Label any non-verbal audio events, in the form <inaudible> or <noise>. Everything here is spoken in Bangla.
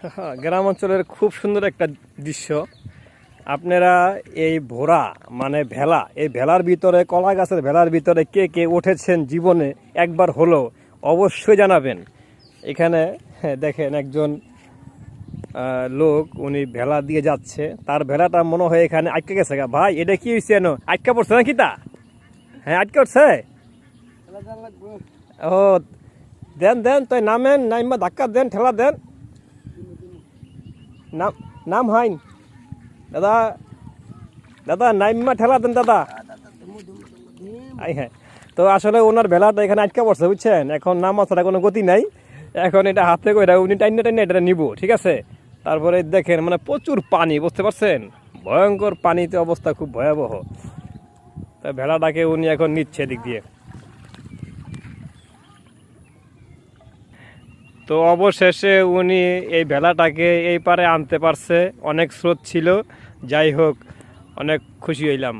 <laughs> গ্রাম অঞ্চলের খুব সুন্দর একটা দৃশ্য। আপনারা এই ভোরা মানে ভেলা এই ভেলার ভিতরে কলা গাছের ভেলার ভিতরে কে কে উঠেছেন জীবনে একবার হলো অবশ্যই জানাবেন। এখানে হ্যাঁ, দেখেন একজন লোক উনি ভেলা দিয়ে যাচ্ছে। তার ভেলাটা মনে হয় এখানে আটকে গেছে গা। ভাই এটা কি হয়েছে এনো? আটকা পড়ছে নাকি তা? হ্যাঁ আটকে পড়ছে? ও দেন দেন তাই নামেন নাইমা ধাক্কা দেন ঠেলা দেন। নাম নাম হাইন। দাদা দাদা, নাইমা ঠেলা দেন দাদা। আই হ্যাঁ। তো আসলে ওনার ভেলাটা এখানে আটকা পড়ছে, বুঝছেন? এখন নাম ছাড়া কোনো গতি নাই। এখন এটা হাতে করে উনি টাইনে টাইনে এটা নিব, ঠিক আছে? তারপরে দেখেন মানে প্রচুর পানি, বুঝতে পারছেন? ভয়ঙ্কর পানিতে অবস্থা খুব ভয়াবহ। তা ভেলাটাকে উনি এখন নিচ্ছে দিক দিয়ে। তো অবশেষে উনি এই ভেলাটাকে এই পারে আনতে পারছে। অনেক স্রোত ছিল। যাই হোক, অনেক খুশি হইলাম।